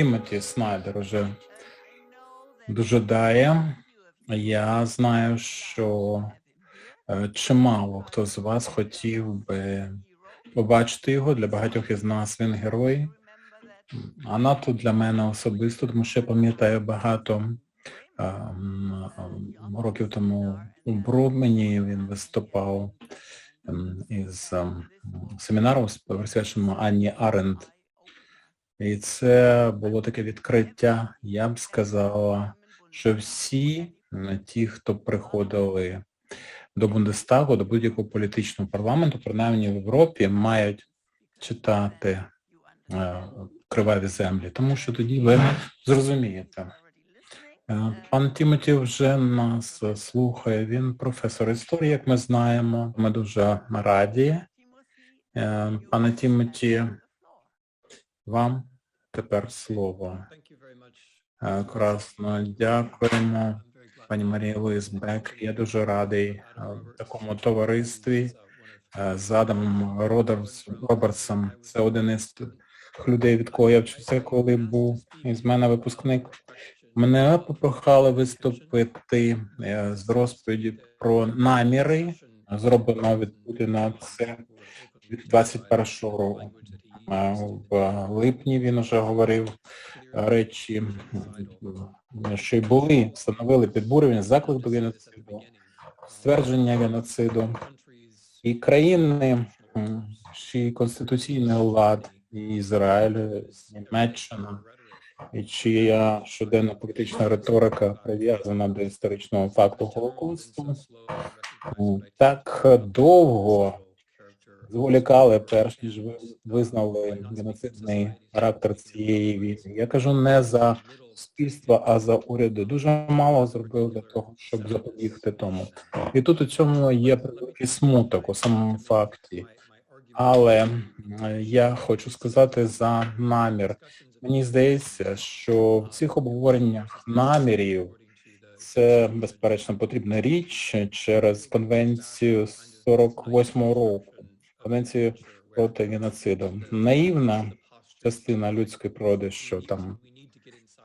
Тімоті Снайдер уже дожидає. Я знаю, що е, чимало хто з вас хотів би побачити його. Для багатьох із нас він герой. А надто для мене особисто, тому що я пам'ятаю багато ем, ем, років тому у Бродмені він виступав ем, із ем, семінаром, присвяченому Анні Аренд. І це було таке відкриття, я б сказала, що всі ті, хто приходили до Бундестагу, до будь-якого політичного парламенту, принаймні в Європі, мають читати е, криваві землі, тому що тоді ви зрозумієте. Е, Пан Тімоті вже нас е, слухає, він професор історії, як ми знаємо. Ми дуже раді. Е, Пане Тімоті, вам тепер слово. Е, Красно, дякуємо, пані Марія Луїс Бек. Я дуже радий е, такому товаристві е, з Адамом Робертсом. Це один із тих людей, від кого я вчився, коли був із мене випускник. Мене попрохали виступити з розповіді про наміри, зроблено від Путіна це від 21-го року. Е, В липні він вже говорив речі, що й були, встановили підбурювання, заклик до геноциду, ствердження геноциду. І країни, м, чий конституційний лад, і Ізраїль, Німеччина, і чия щоденна політична риторика прив'язана до історичного факту Голокосту, так довго зволікали, перш ніж ви визнали геноцидний характер цієї війни. Я кажу не за суспільство, а за уряди. Дуже мало зробив для того, щоб запобігти тому. І тут у цьому є превеликий смуток у самому факті. Але я хочу сказати за намір. Мені здається, що в цих обговореннях намірів це, безперечно, потрібна річ через конвенцію 48-го року, конвенцію проти геноциду. Наївна частина людської природи, що там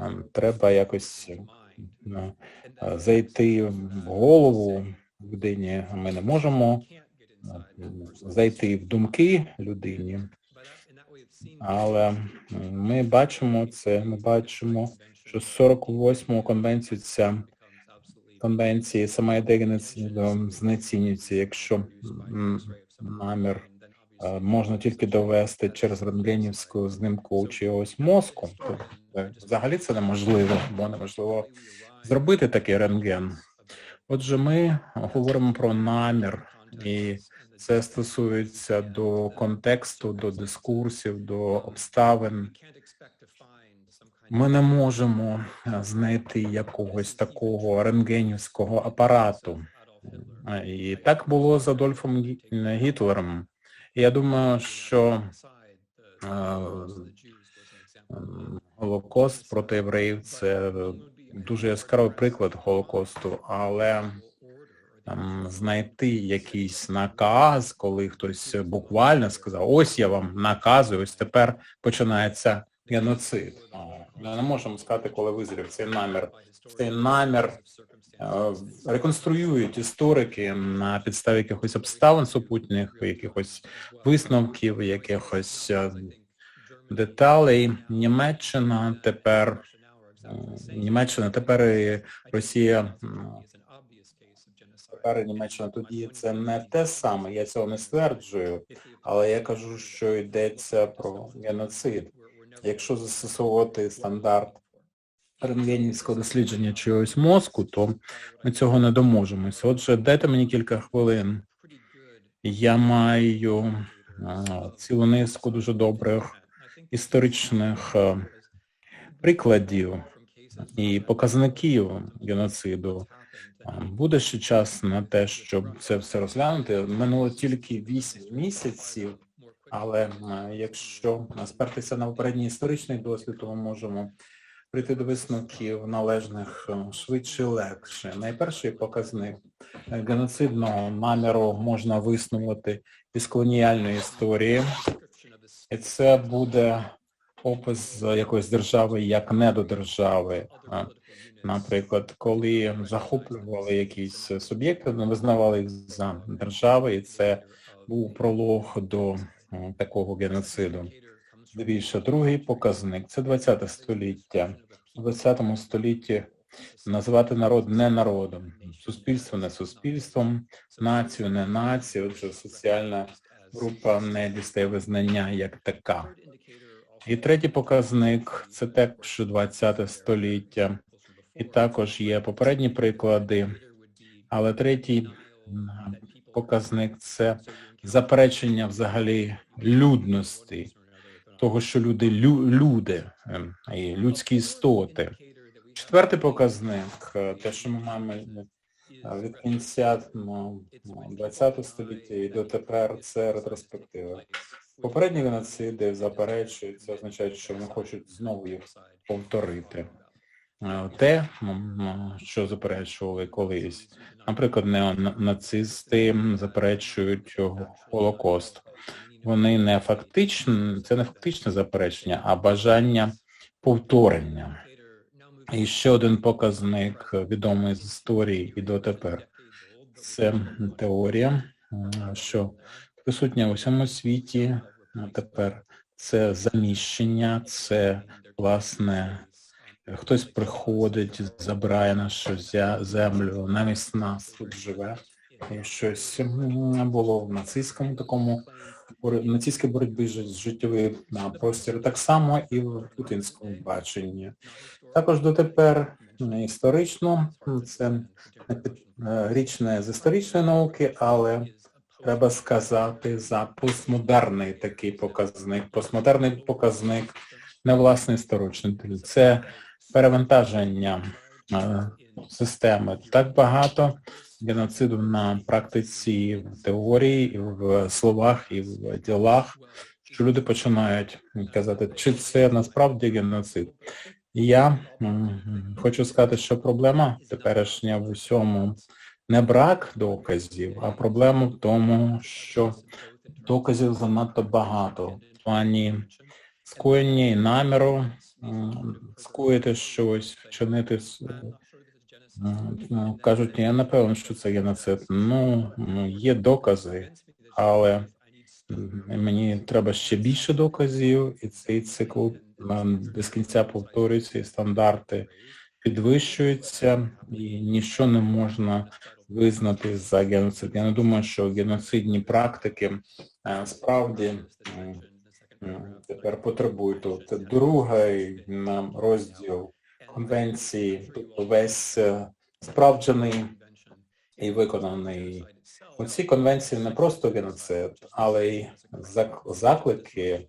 ем, треба якось ну, е, зайти в голову людині, ми не можемо е, зайти в думки людині. Але ми бачимо це, ми бачимо, що з 48-го конвенцію ця конвенції сама ідея знецінюється, якщо намір е, можна тільки довести через рентгенівську знимку чогось мозку, то е, взагалі це неможливо, бо неможливо зробити такий рентген. Отже, ми говоримо про намір, і це стосується до контексту, до дискурсів, до обставин. Ми не можемо е, знайти якогось такого рентгенівського апарату. І так було з Адольфом Гітлером. Я думаю, що Голокост проти євреїв це дуже яскравий приклад Голокосту, але там, знайти якийсь наказ, коли хтось буквально сказав, ось я вам наказую, ось тепер починається геноцид. Ми не можемо сказати, коли визрів цей намір. Цей намір реконструюють історики на підставі якихось обставин супутніх, якихось висновків, якихось е, деталей. Німеччина тепер е, Німеччина тепер і Росія тепер і Німеччина тоді це не те саме, я цього не стверджую, але я кажу, що йдеться про геноцид. Якщо застосовувати стандарт рентгенівського дослідження чогось мозку, то ми цього не доможемося. Отже, дайте мені кілька хвилин. Я маю цілу низку дуже добрих історичних прикладів і показників геноциду. Буде ще час на те, щоб це все розглянути. Минуло тільки 8 місяців, але якщо спертися на попередній історичний досвід, то ми можемо прийти до висновків належних е, швидше легше. Найперший показник е, геноцидного наміру можна виснувати із колоніальної історії. І це буде опис якоїсь держави як недодержави. Наприклад, коли захоплювали якісь суб'єкти, не визнавали їх за держави, і це був пролог до такого геноциду. Дивіться, другий показник це 20 століття. У 20 столітті називати народ не народом, суспільство не суспільством, націю не нацією, отже, соціальна група не дістає визнання як така. І третій показник це також 20 століття. І також є попередні приклади, але третій показник це заперечення взагалі людності, того, що люди лю, люди ем, і людські істоти. Четвертий показник, е, те, що ми маємо е, від кінця ну, 20 століття і дотепер, це ретроспектива. Попередні геноциди заперечують, це означає, що вони хочуть знову їх повторити. Е, Те, що заперечували колись. Наприклад, неонацисти заперечують Голокост. Вони не фактично, це не фактичне заперечення, а бажання повторення. І ще один показник відомий з історії і дотепер. Це теорія, що присутня у всьому світі тепер це заміщення, це власне хтось приходить, забирає нашу землю, замість нас тут живе. І щось було в нацистському такому бор- нацистській боротьбі ж- з життєвий простір, так само і в путінському баченні. Також дотепер історично, це е, річ не з історичної науки, але треба сказати за постмодерний такий показник. Постмодерний показник не власне історичний, це перевантаження е, системи. Так багато геноциду на практиці, в теорії, і в словах, і в ділах, що люди починають казати, чи це насправді геноцид. І я хочу сказати, що проблема теперішня в усьому не брак доказів, а проблема в тому, що доказів занадто багато в плані скоєння і наміру скоїти щось, вчинити кажуть, я не певен, що це геноцид. Ну, є докази, але мені треба ще більше доказів, і цей цикл без кінця повторюється, і стандарти підвищуються, і нічого не можна визнати за геноцид. Я не думаю, що геноцидні практики е, справді м, м, тепер потребують. Другий нам розділ конвенції, тобто весь е, справджений і виконаний. У цій конвенції не просто геноцид, але й заклики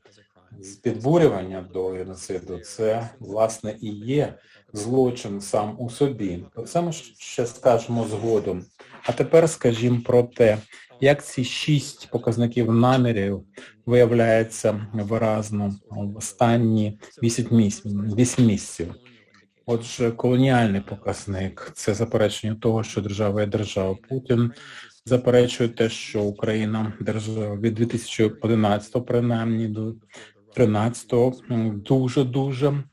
з підбурювання до геноциду. Це власне і є злочин сам у собі. Це ми ще скажемо згодом. А тепер скажімо про те, як ці шість показників намірів виявляються виразно в останні 8 місяців. 8 місяців. Отже, колоніальний показник це заперечення того, що держава є держава. Путін заперечує те, що Україна держава від 2011 принаймні до 13 дуже дуже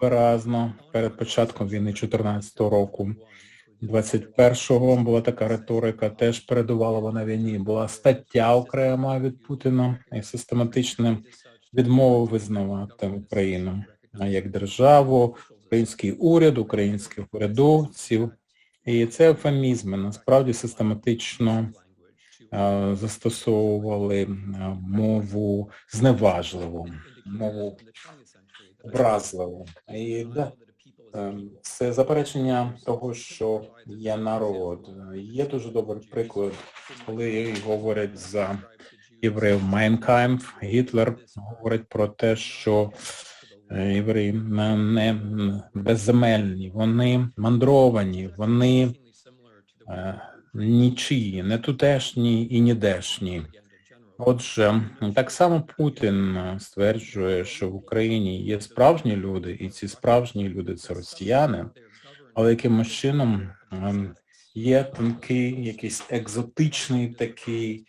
виразно перед початком війни 14 року. 21-го була така риторика, теж передувала вона війні. Була стаття окрема від Путіна і систематичне відмову визнавати Україну як державу, український уряд, українських урядовців. І це ефемізми насправді систематично е, застосовували е, мову зневажливу, мову образливу. І да, е, це заперечення того, що є народ. Є дуже добрий приклад, коли говорять за євреїв Майнкаймф, Гітлер говорить про те, що євреї не безземельні, вони мандровані, вони е, нічиї, не тутешні і нідешні. Отже, так само Путін е, стверджує, що в Україні є справжні люди, і ці справжні люди це росіяни, але якимось чином ем, є тонкий, якийсь екзотичний такий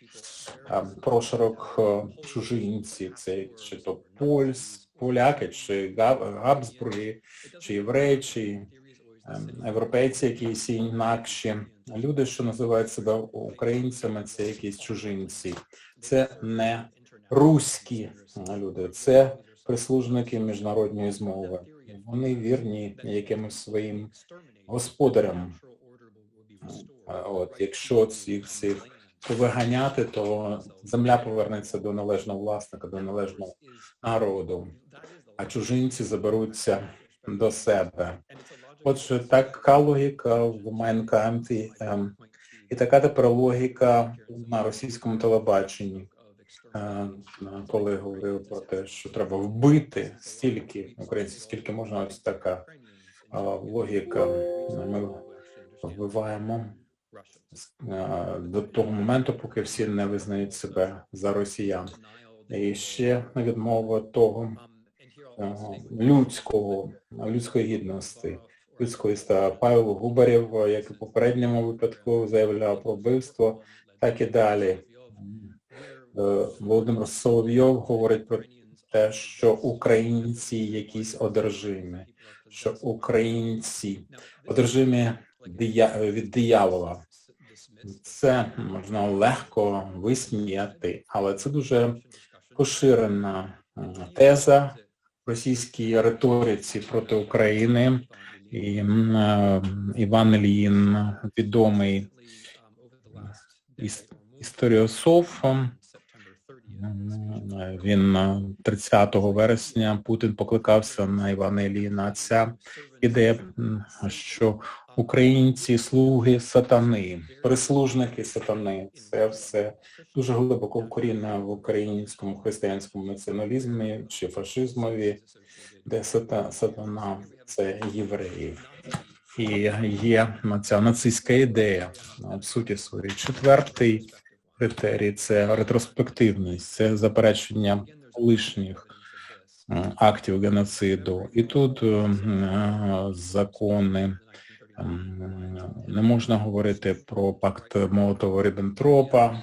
ем, прошарок е, чужинці, це чи то польсь, поляки, чи Габ- Габсбурги, чи євреї, чи ем, європейці якісь інакші. Люди, що називають себе українцями, це якісь чужинці. Це не руські люди, це прислужники міжнародної змови. Вони вірні якимось своїм господарям. А От, якщо цих всіх повиганяти, то земля повернеться до належного власника, до належного народу, а чужинці заберуться до себе. Отже, така логіка в Майнкампі, ем, і така тепер логіка на російському телебаченні, е, коли говорили про те, що треба вбити стільки українців, скільки можна, ось така е, логіка. Ми вбиваємо е, до того моменту, поки всі не визнають себе за росіян. І ще відмова того людського, людської гідності, людської ста Павло Губарєв, як і в попередньому випадку, заявляв про вбивство, так і далі. Е, Володимир Соловйов говорить про те, що українці якісь одержимі, що українці одержимі від диявола. Це можна легко висміяти, але це дуже поширена теза в російській риториці проти України. І е, Іван Ільїн, відомий іс- історіософ, він е, 30 вересня Путін покликався на Івана Ілліна. Ця ідея, що українці слуги сатани, прислужники сатани. Це все дуже глибоко вкорінено в українському християнському націоналізмі чи фашизмові, де сата, сатана це євреїв. І є ця нацистська ідея в суті своїй. Четвертий критерій це ретроспективність, це заперечення колишніх актів геноциду. І тут закони м, не можна говорити про пакт Молотова-Ріббентропа,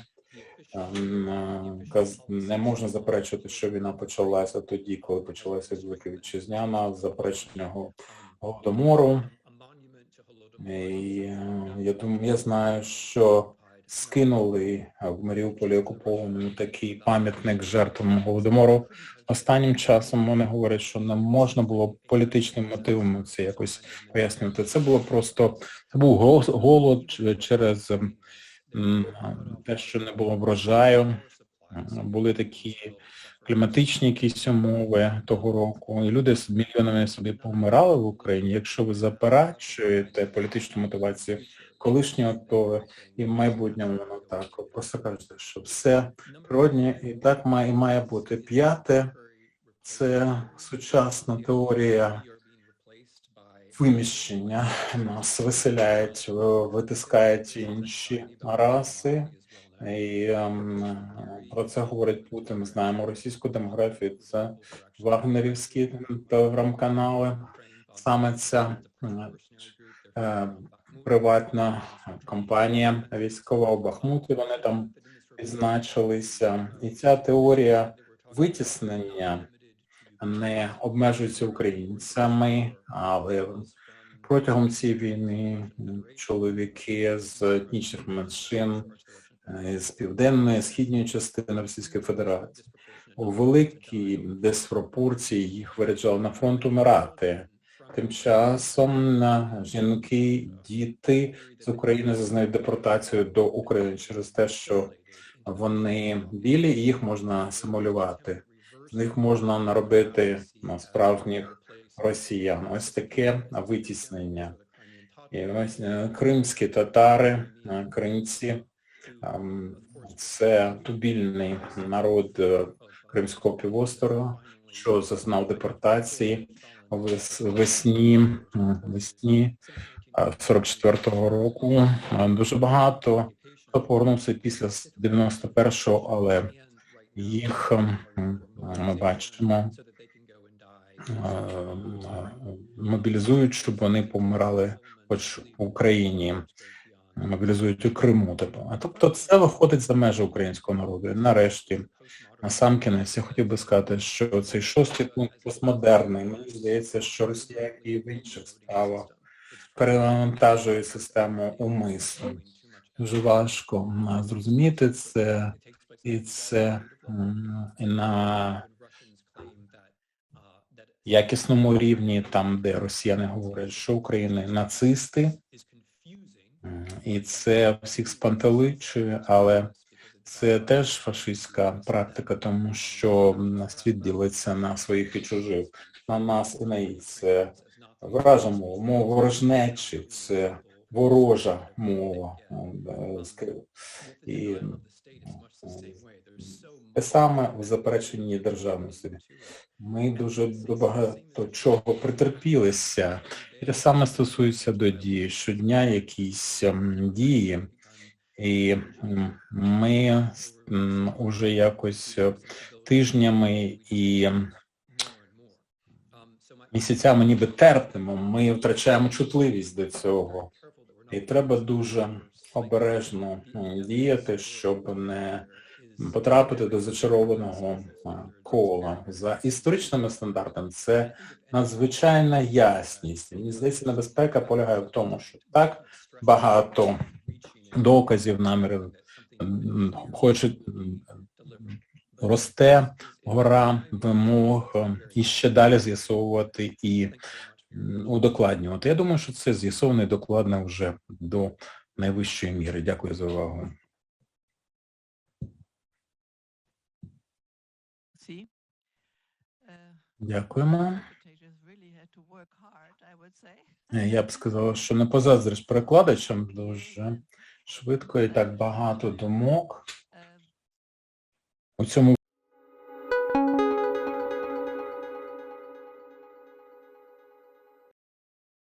м, не можна заперечувати, що війна почалася тоді, коли почалася Велика Вітчизняна, заперечення Голодомору. І е, я думаю, я знаю, що скинули в Маріуполі окупованому такий пам'ятник жертвам Голодомору. Останнім часом вони говорять, що не можна було політичним мотивами це якось пояснювати. Це було просто це був голод через те, що не було врожаю. Були такі кліматичні якісь умови того року, і люди з мільйонами собі помирали в Україні. Якщо ви заперечуєте політичну мотивацію колишнього, то і в майбутньому воно так. Просто що все природнє і так має, і має бути. П'яте це сучасна теорія виміщення. Нас виселяють, витискають інші раси. І ем, про це говорить Путін. Знаємо російську демографію. Це вагнерівські телеграм-канали. Саме ця е, приватна компанія військова у Бахмуті, вони там відзначилися. І ця теорія витіснення не обмежується українцями, але протягом цієї війни чоловіки з етнічних меншин е, з південної, східної частини Російської Федерації у великій диспропорції їх виряджали на фронт умирати. Тим часом на жінки, діти з України зазнають депортацію до України через те, що вони білі і їх можна симулювати. З них можна наробити ну, справжніх росіян. Ось таке витіснення. І ось е, кримські татари, е, кримці, ем, це тубільний народ е, Кримського півострова, що зазнав депортації весні, весні е, 44-го року. Дуже багато хто повернувся після с- 91-го, але їх ми бачимо мобілізують, щоб вони помирали хоч в Україні. Мобілізують у Криму. Типу. А тобто це виходить за межі українського народу. І нарешті, на сам кінець, я хотів би сказати, що цей шостий пункт постмодерний. Мені здається, що Росія і в інших справах перевантажує систему умислу. Дуже важко зрозуміти це, і це і на якісному рівні, там, де росіяни говорять, що України нацисти, і це всіх спантеличує, але це теж фашистська практика, тому що світ ділиться на своїх і чужих, на нас і на їх. Це вражемо, мова ворожнечі, це ворожа мова. е, І те саме в запереченні державності. Ми дуже багато чого притерпілися. І те саме стосується до дії. Щодня якісь ем, дії, і ми уже якось е, тижнями і м, місяцями ніби терпимо, ми втрачаємо чутливість до цього. І треба дуже обережно діяти, щоб не потрапити до зачарованого кола. За історичними стандартами це надзвичайна ясність. Мені здається, небезпека полягає в тому, що так багато доказів, намірів, хоче росте гора вимог і ще далі з'ясовувати і удокладнювати. Я думаю, що це з'ясовано і докладно вже до найвищої міри. Дякую за увагу. Uh, Дякуємо. Е, Я б сказала, що не позаздриш перекладачам дуже швидко і так багато думок Uh, у цьому